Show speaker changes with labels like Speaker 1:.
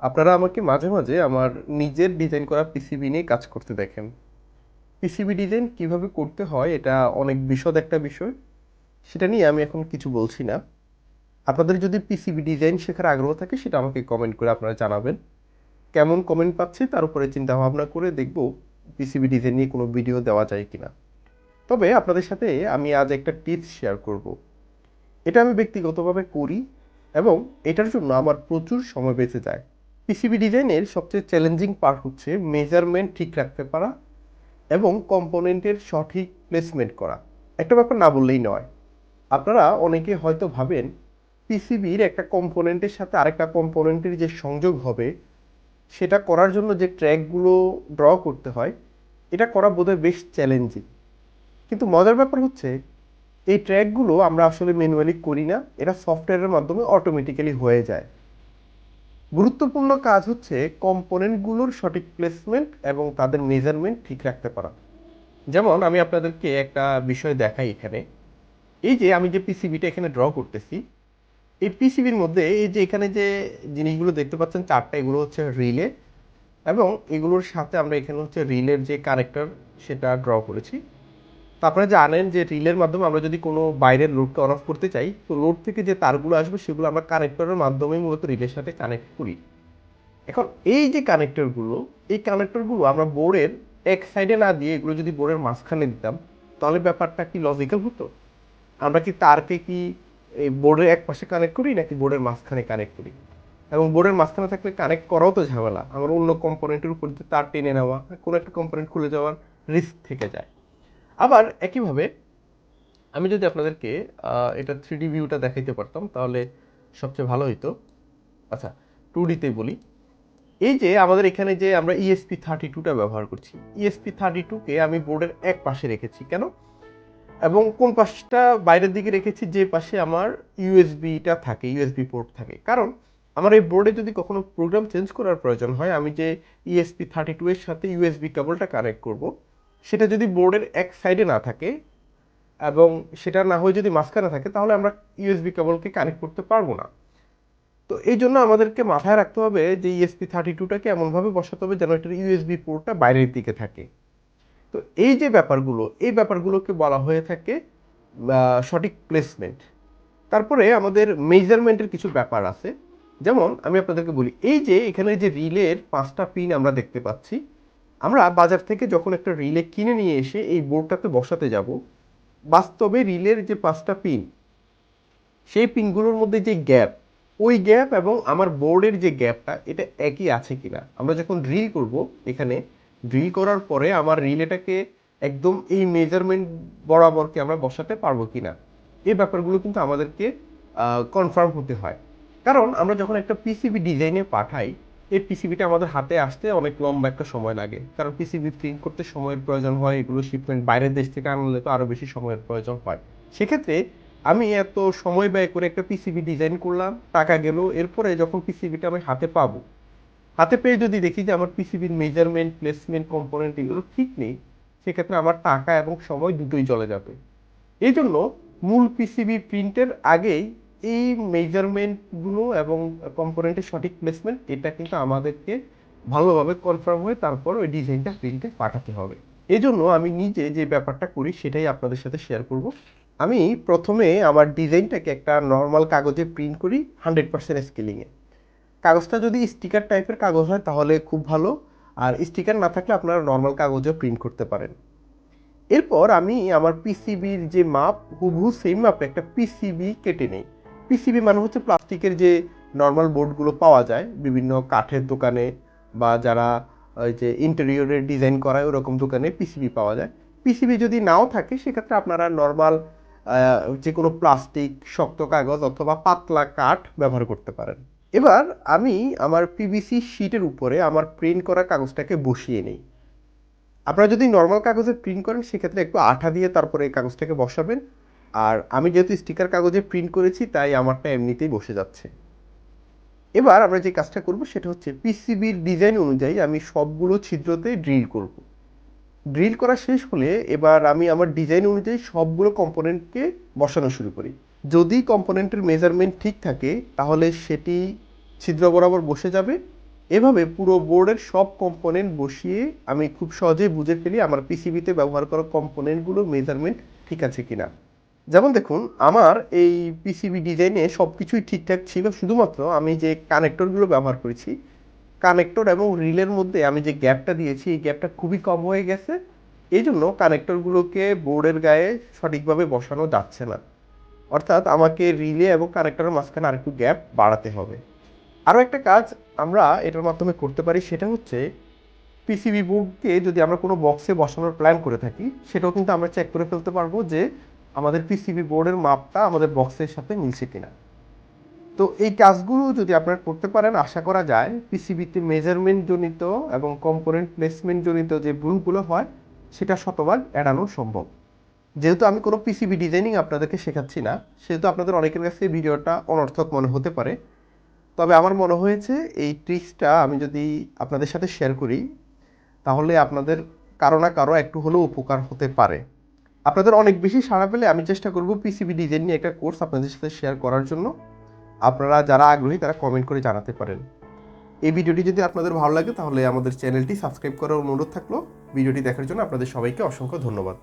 Speaker 1: আপনারা আমাকে মাঝে মাঝে আমার নিজের ডিজাইন করা পিসিবি নিয়ে কাজ করতে দেখেন। পিসিবি ডিজাইন কীভাবে করতে হয় এটা অনেক বিশদ একটা বিষয়। সেটা নিয়ে আমি এখন কিছু বলছি না। আপনাদের যদি পিসিবি ডিজাইন শেখার আগ্রহ থাকে সেটা আমাকে কমেন্ট করে আপনারা জানাবেন। কেমন কমেন্ট পাচ্ছি তার উপরে চিন্তা ভাবনা করে দেখব পিসিবি ডিজাইন নিয়ে কোনো ভিডিও দেওয়া যায় কিনা। তবে আপনাদের সাথে আমি আজ একটা টিপস শেয়ার করব। এটা আমি ব্যক্তিগতভাবে করি এবং এটার জন্য আমার প্রচুর সময় বেঁচে যায়। পিসিবি ডিজাইনের সবচেয়ে চ্যালেঞ্জিং পার্ট হচ্ছে মেজারমেন্ট ঠিক রাখতে পারা এবং কম্পোনেন্টের সঠিক প্লেসমেন্ট করা। একটা ব্যাপার না বললেই নয়। আপনারা অনেকে হয়তো ভাবেন পিসিবির একটা কম্পোনেন্টের সাথে আরেকটা কম্পোনেন্টের যে সংযোগ হবে, সেটা করার জন্য যে ট্র্যাকগুলো ড্র করতে হয়, এটা করা বোধহয় বেশ চ্যালেঞ্জিং কিন্তু মজার ব্যাপার হচ্ছে, এই ট্র্যাকগুলো আমরা আসলে ম্যানুয়ালি করি না, এটা সফটওয়্যারের মাধ্যমে অটোমেটিক্যালি হয়ে যায়। গুরুত্বপূর্ণ কাজ হচ্ছে কম্পোনেন্টগুলোর সঠিক প্লেসমেন্ট এবং তাদের মেজারমেন্ট ঠিক রাখতে পারা। যেমন আমি আপনাদেরকে একটা বিষয় দেখাই এখানে। এই যে আমি যে পিসিবিটা এখানে ড্র করতেছি, এই পিসিবির মধ্যে এই যে এখানে যে জিনিসগুলো দেখতে পাচ্ছেন চারটা, এগুলো হচ্ছে রিলে এবং এগুলোর সাথে আমরা এখানে হচ্ছে রিলের যে কানেক্টর সেটা ড্র করেছি। তো আপনারা জানেন যে রিলের মাধ্যমে আমরা যদি কোনো বাইরের লোডকে অন অফ করতে চাই, তো লোড থেকে যে তারগুলো আসবে সেগুলো আমরা কানেক্টরের মাধ্যমে মূলত রিলের সাথে কানেক্ট করি। এখন এই যে কানেক্টরগুলো এই কানেক্টরগুলো আমরা বোর্ডের এক সাইডে না দিয়ে এগুলো যদি বোর্ডের মাঝখানে দিতাম, তাহলে ব্যাপারটা কি লজিক্যাল হতো? আমরা কি তারকে কি এই বোর্ডের এক পাশে কানেক্ট করি নাকি বোর্ডের মাঝখানে কানেক্ট করি? এবং বোর্ডের মাঝখানে থাকলে কানেক্ট করাও তো ঝামেলা। আমার অন্য কম্পোনেন্টের উপর তার টেনে নেওয়া, কোনো একটা কম্পোনেন্ট খুলে যাওয়ার রিস্ক থেকে যায়। আবার একইভাবে আমি যদি আপনাদেরকে এটা থ্রি ভিউটা দেখাইতে পারতাম, তাহলে সবচেয়ে ভালো হতো আচ্ছা টু ডিতেই বলি। এই যে আমাদের এখানে যে আমরা ইএসপি থার্টি টুটা ব্যবহার করছি ইএসপি থার্টি টুকে আমি বোর্ডের এক পাশে রেখেছি, কেন? এবং কোন পাশটা বাইরের দিকে রেখেছি, যে পাশে আমার ইউএসবিটা থাকে ইউএসবি পোর্ট থাকে। কারণ আমার এই বোর্ডে যদি কখনো প্রোগ্রাম চেঞ্জ করার প্রয়োজন হয়, আমি যে ইএসপি থার্টি টু এর সাথে ইউএসবি কেবলটা কানেক্ট করব সেটা যদি বোর্ডের এক সাইডে না থাকে এবং সেটা না হয়ে যদি মাঝখানে থাকে, তাহলে আমরা ইউএসবি কেবলকে কানেক্ট করতে পারব না। তো এই জন্য আমাদেরকে মাথায় রাখতে হবে যে ইএসপি থার্টি টুটাকে এমনভাবে বসাতে হবে যেন এটার ইউএসবি পোর্টটা বাইরের দিকে থাকে। তো এই যে ব্যাপারগুলো, এই ব্যাপারগুলোকে বলা হয়ে থাকে সঠিক প্লেসমেন্ট তারপরে আমাদের মেজারমেন্টের কিছু ব্যাপার আছে। যেমন আমি আপনাদেরকে বলি, এই যে এখানে যে রিলের পাঁচটা পিন আমরা দেখতে পাচ্ছি আমরা বাজার থেকে যখন একটা রিলে কিনে নিয়ে এসে এই বোর্ডটাতে বসাতে যাব, বাস্তবে রিলের যে পাঁচটা পিন, সেই পিনগুলোর মধ্যে যে গ্যাপ, ওই গ্যাপ এবং আমার বোর্ডের যে গ্যাপটা, এটা একই আছে কিনা? আমরা যখন ড্রিল করব, এখানে ড্রিল করার পরে আমার রিলেটাকে একদম এই মেজারমেন্ট বরাবরকে আমরা বসাতে পারব কিনা? এই ব্যাপারগুলো কিন্তু আমাদেরকে কনফার্ম হতে হয়। কারণ আমরা যখন একটা পিসিবি ডিজাইনে পাঠাই এই পিসিবিটা আমাদের হাতে আসতে অনেক লম্বা একটা সময় লাগে। কারণ পিসিবি প্রিন্ট করতে সময়ের প্রয়োজন হয়, এগুলো শিপমেন্ট বাইরের দেশ থেকে আনলে তো আরও বেশি সময়ের প্রয়োজন হয়। সেক্ষেত্রে আমি এত সময় ব্যয় করে একটা পিসিবি ডিজাইন করলাম, টাকা গেল, এরপরে যখন পিসিবিটা আমি হাতে পাবো, হাতে পেয়ে যদি দেখি যে আমার পিসিবির মেজারমেন্ট প্লেসমেন্ট কম্পোনেন্ট এগুলো ঠিক নেই, সেক্ষেত্রে আমার টাকা এবং সময় দুটোই চলে যাবে। এই জন্য মূল পিসিবি প্রিন্টের আগেই এই মেজারমেন্টগুলো এবং কম্পোনেন্টের সঠিক প্লেসমেন্ট এটা কিন্তু আমাদেরকে ভালোভাবে কনফার্ম হয়ে তারপর ওই ডিজাইনটা প্রিন্টে পাঠাতে হবে। এই জন্য আমি নিজে যে ব্যাপারটা করি, সেটাই আপনাদের সাথে শেয়ার করব। আমি প্রথমে আমার ডিজাইনটাকে একটা নর্মাল কাগজে প্রিন্ট করি হান্ড্রেড পার্সেন্ট স্কেলিংয়ে কাগজটা যদি স্টিকার টাইপের কাগজ হয়, তাহলে খুব ভালো। আর স্টিকার না থাকলে আপনারা নর্মাল কাগজেও প্রিন্ট করতে পারেন। এরপর আমি আমার পিসিবির যে মাপ, হুবহু সেম মাপে একটা পিসিবি কেটে নেই। পিসিবি মানে হচ্ছে প্লাস্টিকের যে নর্মাল বোর্ডগুলো পাওয়া যায়, বিভিন্ন কাঠের দোকানে বা যারা ওই যে ইন্টেরিয়রের ডিজাইন করায় ওরকম দোকানে পিসিবি পাওয়া যায়। পিসিবি যদি নাও থাকে, সেক্ষেত্রে আপনারা নর্মাল যে কোনো প্লাস্টিক শক্ত কাগজ অথবা পাতলা কাঠ ব্যবহার করতে পারেন। এবার আমি আমার পিভিসি শিটের উপরে আমার প্রিন্ট করা কাগজটাকে বসিয়ে নিই। আপনারা যদি নর্মাল কাগজে প্রিন্ট করেন, সেক্ষেত্রে একটু আঠা দিয়ে তারপরে এই কাগজটাকে বসাবেন। আর আমি যেহেতু স্টিকার কাগজে প্রিন্ট করেছি, তাই আমারটা এমনিতেই বসে যাচ্ছে। এবার আমরা যে কাজটা করব, সেটা হচ্ছে পিসিবির ডিজাইন অনুযায়ী আমি সবগুলো ছিদ্রতে ড্রিল করব। ড্রিল করা শেষ হলে এবার আমি আমার ডিজাইন অনুযায়ী সবগুলো কম্পোনেন্টকে বসানো শুরু করি। যদি কম্পোনেন্টের মেজারমেন্ট ঠিক থাকে, তাহলে সেটি ছিদ্র বরাবর বসে যাবে। এভাবে পুরো বোর্ডের সব কম্পোনেন্ট বসিয়ে আমি খুব সহজেই বুঝে ফেলি আমার পিসিবিতে ব্যবহার করা কম্পোনেন্টগুলো মেজারমেন্ট ঠিক আছে কিনা। যেমন দেখুন, আমার এই পিসিবি ডিজাইনে সব কিছুই ঠিকঠাক ছিল, শুধুমাত্র আমি যে কানেক্টরগুলো ব্যবহার করেছি কানেক্টর এবং রিলের মধ্যে আমি যে গ্যাপটা দিয়েছি, এই গ্যাপটা খুবই কম হয়ে গেছে। এই জন্য কানেক্টরগুলোকে বোর্ডের গায়ে সঠিকভাবে বসানো যাচ্ছে না। অর্থাৎ আমাকে রিলে এবং কানেক্টরের মাঝখানে আরেকটু গ্যাপ বাড়াতে হবে। আরও একটা কাজ আমরা এটার মাধ্যমে করতে পারি, সেটা হচ্ছে পিসিবি বোর্ডকে যদি আমরা কোনো বক্সে বসানোর প্ল্যান করে থাকি, সেটাও কিন্তু আমরা চেক করে ফেলতে পারব যে আমাদের পিসিবি বোর্ডের মাপটা আমাদের বক্সের সাথে মিলছে কিনা। তো এই কাজগুলো যদি আপনারা করতে পারেন, আশা করা যায় পিসিবিতে মেজারমেন্ট জনিত এবং কম্পোনেন্ট প্লেসমেন্ট জনিত যে ভুলগুলো হয়, সেটা শতভাগ এড়ানো সম্ভব। যেহেতু আমি কোনো পিসিবি ডিজাইনিং আপনাদেরকে শেখাচ্ছি না, সেহেতু আপনাদের অনেকের কাছে এই ভিডিওটা অনর্থক মনে হতে পারে। তবে আমার মনে হয়েছে এই ট্রিক্সটা আমি যদি আপনাদের সাথে শেয়ার করি, তাহলে আপনাদের কারও না কারও একটু হলেও উপকার হতে পারে। আপনাদের অনেক বেশি সাড়া পেলে আমি চেষ্টা করব পিসিবি ডিজাইন নিয়ে একটা কোর্স আপনাদের সাথে শেয়ার করার জন্য। আপনারা যারা আগ্রহী, তারা কমেন্ট করে জানাতে পারেন। এই ভিডিওটি যদি আপনাদের ভালো লাগে, তাহলে আমাদের চ্যানেলটি সাবস্ক্রাইব করার অনুরোধ থাকল। ভিডিওটি দেখার জন্য আপনাদের সবাইকে অসংখ্য ধন্যবাদ।